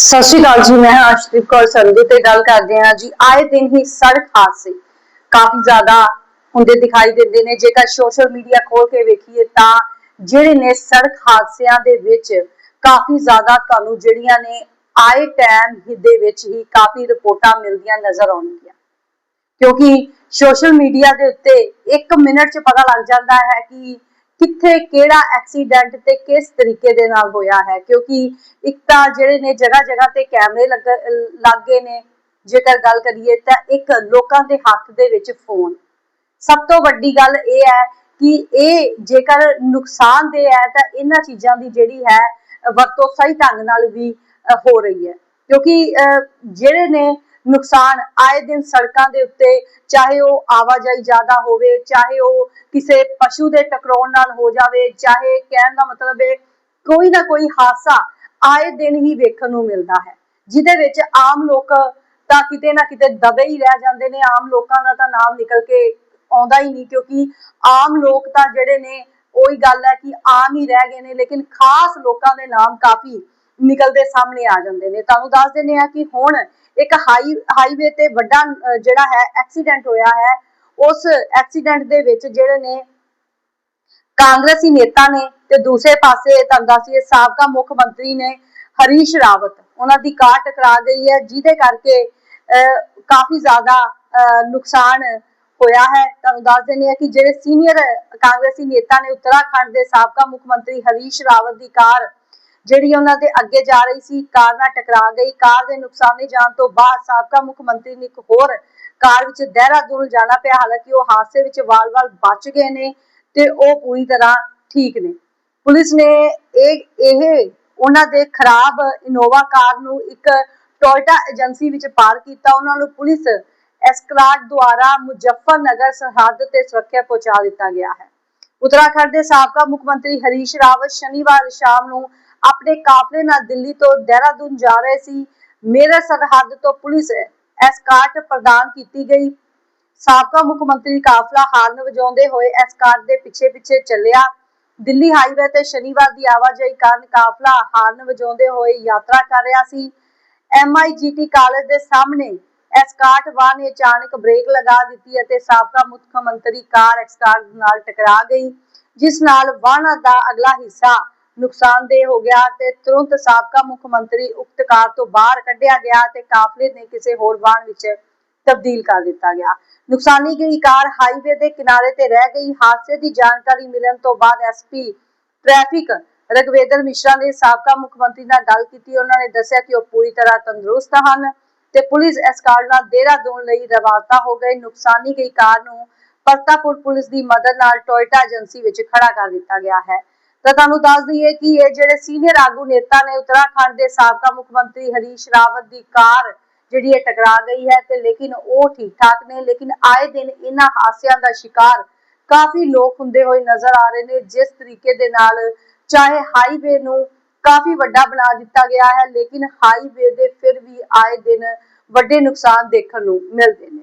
ਸਤਿ ਸ਼੍ਰੀ ਅਕਾਲ ਜੀ, ਮੈਂ ਹਾਂ ਕੌਰ ਸੰਧੂ ਤੇ ਗੱਲ ਕਰਦੇ ਹਾਂ ਜੀ। ਆਏ ਦਿਨ ਹੀ ਸੜਕ ਹਾਦਸੇ ਕਾਫੀ ਜ਼ਿਆਦਾ ਹੁੰਦੇ ਦਿਖਾਈ ਦਿੰਦੇ ਨੇ। ਜੇਕਰ ਸੋਸ਼ਲ ਮੀਡੀਆ ਖੋਲ ਕੇ ਵੇਖੀਏ ਤਾਂ ਜਿਹੜੇ ਨੇ ਸੜਕ ਹਾਦਸਿਆਂ ਦੇ ਵਿੱਚ ਕਾਫੀ ਜ਼ਿਆਦਾ ਤੁਹਾਨੂੰ ਜਿਹੜੀਆਂ ਨੇ ਆਏ ਟਾਈਮ ਦੇ ਵਿੱਚ ਹੀ ਕਾਫੀ ਰਿਪੋਰਟਾਂ ਮਿਲਦੀਆਂ ਨਜ਼ਰ ਆਉਣਗੀਆਂ। ਕਿਉਂਕਿ ਸੋਸ਼ਲ ਮੀਡੀਆ ਦੇ ਉੱਤੇ 1 ਮਿੰਟ 'ਚ ਪਤਾ ਲੱਗ ਜਾਂਦਾ ਹੈ ਕਿ ਕਿੱਥੇ ਕਿਹੜਾ ਐਕਸੀਡੈਂਟ ਤੇ ਕਿਸ ਤਰੀਕੇ ਦੇ ਨਾਲ ਹੋਇਆ ਹੈ? ਕਿਉਂਕਿ ਇੱਕ ਤਾਂ ਜਿਹੜੇ ਨੇ ਜਗ੍ਹਾ ਜਗ੍ਹਾ ਤੇ ਕੈਮਰੇ ਲੱਗੇ ਨੇ। ਜੇਕਰ ਗੱਲ ਕਰੀਏ ਤਾਂ ਇੱਕ ਲੋਕਾਂ ਦੇ ਹੱਥ ਦੇ ਵਿੱਚ ਫੋਨ ਸਭ ਤੋਂ ਵੱਡੀ ਗੱਲ ਇਹ ਹੈ ਕਿ ਇਹ ਜੇਕਰ ਨੁਕਸਾਨ ਦੇ ਹੈ ਤਾਂ ਇਹਨਾਂ ਚੀਜ਼ਾਂ ਦੀ ਜਿਹੜੀ ਹੈ, ਵਰਤੋਂ ਸਹੀ ਢੰਗ ਨਾਲ ਵੀ ਹੋ ਰਹੀ ਹੈ। ਕਿਉਂਕਿ ਜਿਹੜੇ ਨੇ ਨੁਕਸਾਨ ਆਏ ਦਿਨ ਸੜਕਾਂ ਦੇ ਉੱਤੇ, ਚਾਹੇ ਉਹ ਆਵਾਜਾਈ ਜ਼ਿਆਦਾ ਹੋਵੇ, ਚਾਹੇ ਉਹ ਕਿਸੇ ਪਸ਼ੂ ਦੇ ਟਕਰਾਉਣ ਨਾਲ ਹੋ ਜਾਵੇ, ਚਾਹੇ ਕਹਿਣ ਦਾ ਮਤਲਬ ਹੈ ਕੋਈ ਨਾ ਕੋਈ ਹਾਦਸਾ ਆਏ ਦਿਨ ਹੀ ਵੇਖਣ ਨੂੰ ਮਿਲਦਾ ਹੈ। ਜਿਹਦੇ ਵਿੱਚ ਆਮ ਲੋਕ ਤਾਂ ਕਿਤੇ ਨਾ ਕਿਤੇ ਦਬੇ ਹੀ ਰਹਿ ਜਾਂਦੇ ਨੇ, ਆਮ ਲੋਕਾਂ ਦਾ ਤਾਂ ਨਾਮ ਨਿਕਲ ਕੇ ਆਉਂਦਾ ਹੀ ਨਹੀਂ, ਕਿਉਂਕਿ ਆਮ ਲੋਕ ਤਾਂ ਜਿਹੜੇ ਨੇ, ਉਹੀ ਗੱਲ ਹੈ ਕਿ ਆਮ ਹੀ ਰਹਿ ਗਏ ਨੇ, ਲੇਕਿਨ ਖਾਸ ਲੋਕਾਂ ਦੇ ਨਾਮ ਕਾਫੀ ਨਿਕਲਦੇ ਸਾਹਮਣੇ ਆ ਜਾਂਦੇ ਨੇ। ਤੁਹਾਨੂੰ ਦੱਸ ਦਿੰਦੇ ਆ ਕਿ ਹੁਣ ਇੱਕ ਹਾਈ ਹਾਈਵੇ ਤੇ ਵੱਡਾ ਜਿਹੜਾ ਹੈ ਐਕਸੀਡੈਂਟ ਹੋਇਆ ਹੈ। ਉਸ ਐਕਸੀਡੈਂਟ ਦੇ ਵਿੱਚ ਜਿਹੜੇ ਨੇ ਕਾਂਗਰਸੀ ਨੇਤਾ ਨੇ ਤੇ ਦੂਸਰੇ ਪਾਸੇ ਤੁਹਾਨੂੰ ਦੱਸੀਏ ਸਾਬਕਾ ਮੁੱਖ ਮੰਤਰੀ ਨੇ ਹਰੀਸ਼ ਰਾਵਤ। ਉਹਨਾਂ ਦੀ ਕਾਰ ਟਕਰਾ ਗਈ ਹੈ, ਜਿਹਦੇ ਕਰਕੇ ਕਾਫੀ ਜ਼ਿਆਦਾ ਨੁਕਸਾਨ ਹੋਇਆ ਹੈ। ਤੁਹਾਨੂੰ ਦੱਸ ਦਿੰਦੇ ਆ ਕਿ ਜਿਹੜੇ ਸੀਨੀਅਰ ਕਾਂਗਰਸੀ ਨੇਤਾ ਨੇ ਉੱਤਰਾਖੰਡ ਦੇ ਸਾਬਕਾ ਮੁੱਖ ਮੰਤਰੀ ਹਰੀਸ਼ ਰਾਵਤ ਦੀ ਕਾਰ ਜਿਹੜੀ ਉਹਨਾਂ ਦੇ ਅੱਗੇ ਜਾ ਰਹੀ ਸੀ, ਕਾਰ ਨਾਲ ਟਕਰਾ ਗਈ। ਕਾਰ ਦੇ ਨੁਕਸਾਨੇ ਜਾਣ ਤੋਂ ਬਾਅਦ ਸਾਬਕਾ ਮੁੱਖ ਮੰਤਰੀ ਨੇ ਇੱਕ ਹੋਰ ਕਾਰ ਵਿੱਚ ਦੇਹਰਾਦੂਨ ਜਾਣਾ ਪਿਆ। ਹਾਲਾਂਕਿ ਉਹ ਹਾਦਸੇ ਵਿੱਚ ਵਾਲ-ਵਾਲ ਬਚ ਗਏ ਨੇ ਤੇ ਉਹ ਪੂਰੀ ਤਰ੍ਹਾਂ ਠੀਕ ਨੇ। ਪੁਲਿਸ ਨੇ ਇਹ ਇਹ ਉਹਨਾਂ ਦੇ ਖਰਾਬ ਇਨੋਵਾ ਕਾਰ ਨੂੰ ਇੱਕ ਟੋਇਟਾ ਏਜੰਸੀ ਵਿੱਚ ਪਾਰ ਕੀਤਾ। ਉਹਨਾਂ ਨੂੰ ਪੁਲਿਸ ਐਸਕਲਾਟ ਦੁਆਰਾ ਮੁਜ਼ੱਫਰਨਗਰ ਸਰਹੱਦ ਤੇ ਸੁਰੱਖਿਆ ਪਹੁੰਚਾ ਦਿੱਤਾ ਗਿਆ ਹੈ। ਉੱਤਰਾਖੰਡ ਦੇ ਸਾਬਕਾ ਮੁੱਖ ਮੰਤਰੀ ਹਰੀਸ਼ ਰਾਵਤ ਸ਼ਨੀਵਾਰ ਸ਼ਾਮ ਨੂੰ ਆਪਣੇ ਕਾਫਲੇ ਨਾਲ ਦਿੱਲੀ ਤੋਂ ਦੇਹਰਾਦੂਨ ਜਾ ਰਹੇ ਸੀ। ਮੇਰੇ ਸਰਹੱਦ ਤੋਂ ਪੁਲਿਸ ਐਸਕਾਰਟ ਪ੍ਰਦਾਨ ਕੀਤੀ ਗਈ। ਸਾਬਕਾ ਮੁੱਖ ਮੰਤਰੀ ਕਾਫਲਾ ਹਾਰਨ ਵਜਾਉਂਦੇ ਹੋਏ ਐਸਕਾਰਟ ਦੇ ਪਿੱਛੇ ਪਿੱਛੇ ਚੱਲਿਆ। ਦਿੱਲੀ ਹਾਈਵੇ ਤੇ ਸ਼ਨੀਵਾਰ ਦੀ ਆਵਾਜਾਈ ਕਾਰਨ ਕਾਫਲਾ ਹਾਰਨ ਵਜਾਉਂਦੇ ਹੋਏ ਯਾਤਰਾ ਕਰ ਰਿਹਾ ਸੀ। ਐਮਆਈਜੀਟੀ ਕਾਲਜ ਦੇ ਸਾਹਮਣੇ ਐਸਕਾਰਟ ਵਾਹਨ ਨੇ ਅਚਾਨਕ ਬ੍ਰੇਕ ਲਗਾ ਦਿੱਤੀ ਅਤੇ ਸਾਬਕਾ ਮੁੱਖ ਮੰਤਰੀ ਕਾਰ ਐਸਕਾਰਟ ਨਾਲ ਟਕਰਾ ਗਈ, ਜਿਸ ਨਾਲ ਵਾਹਨ ਦਾ ਅਗਲਾ ਹਿੱਸਾ ਨੁਕਸਾਨਦੇਹ ਹੋ ਗਿਆ ਤੇ ਤੁਰੰਤ ਸਾਬਕਾ ਮੁੱਖ ਮੰਤਰੀ ਉਕਤ ਕਾਰ ਤੋਂ ਬਾਹਰ ਕੱਢਿਆ ਗਿਆ ਤੇ ਕਾਫਲੇ ਨੇ ਕਿਸੇ ਹੋਰ ਵਾਹਨ ਵਿੱਚ ਤਬਦੀਲ ਕਰ ਦਿੱਤਾ ਗਿਆ। ਨੁਕਸਾਨੀ ਗਈ ਕਾਰ ਹਾਈਵੇ ਦੇ ਕਿਨਾਰੇ ਤੇ ਰਹਿ ਗਈ। ਹਾਦਸੇ ਦੀ ਜਾਣਕਾਰੀ ਮਿਲਣ ਤੋਂ ਬਾਅਦ ਐਸਪੀ ਟ੍ਰੈਫਿਕ ਰਗਵੇਦਰ ਮਿਸ਼ਰਾ ਨੇ ਸਾਬਕਾ ਮੁੱਖ ਮੰਤਰੀ ਨਾਲ ਗੱਲ ਕੀਤੀ। ਉਹਨਾਂ ਨੇ ਦੱਸਿਆ ਕਿ ਉਹ ਪੂਰੀ ਤਰ੍ਹਾਂ ਤੰਦਰੁਸਤ ਹਨ ਤੇ ਪੁਲਿਸ ਇਸ ਕਾਰ ਨਾਲ ਦੇਹਰਾਦੂਨ ਲਈ ਰਵਾਨਾ ਹੋ ਗਏ ਨੁਕਸਾਨੀ ਗਈ ਕਾਰ ਨੂੰ ਪਰਤਾਪੁਰ ਪੁਲਿਸ ਦੀ ਮਦਦ ਨਾਲ ਟੋਇਟਾ ਏਜੰਸੀ ਵਿੱਚ ਖੜਾ ਕਰ ਦਿੱਤਾ ਗਿਆ ਹੈ। ਤਾਂ ਤੁਹਾਨੂੰ ਦੱਸ ਦਈਏ ਕਿ ਇਹ ਜਿਹੜੇ ਸੀਨੀਅਰ ਆਗੂ ਨੇਤਾ ਨੇ ਉੱਤਰਾਖੰਡ ਦੇ ਸਾਬਕਾ ਮੁੱਖ ਮੰਤਰੀ ਹਰੀਸ਼ ਰਾਵਤ ਦੀ ਕਾਰ ਜਿਹੜੀ ਇਹ ਟਕਰਾ ਗਈ ਹੈ ਤੇ ਲੇਕਿਨ ਉਹ ਠੀਕ ਠਾਕ ਨੇ, ਲੇਕਿਨ ਆਏ ਦਿਨ ਇਹਨਾਂ ਹਾਸਿਆਂ ਦਾ ਸ਼ਿਕਾਰ ਕਾਫੀ ਲੋਕ ਹੁੰਦੇ ਹੋਏ ਨਜ਼ਰ ਆ ਰਹੇ ਨੇ, ਜਿਸ ਤਰੀਕੇ ਦੇ ਨਾਲ ਚਾਹੇ ਹਾਈਵੇ ਨੂੰ ਕਾਫੀ ਵੱਡਾ ਬਣਾ ਦਿੱਤਾ ਗਿਆ ਹੈ, ਲੇਕਿਨ ਹਾਈਵੇ ਦੇ ਫਿਰ ਵੀ ਆਏ ਦਿਨ ਵੱਡੇ ਨੁਕਸਾਨ ਦੇਖਣ ਨੂੰ ਮਿਲਦੇ ਨੇ।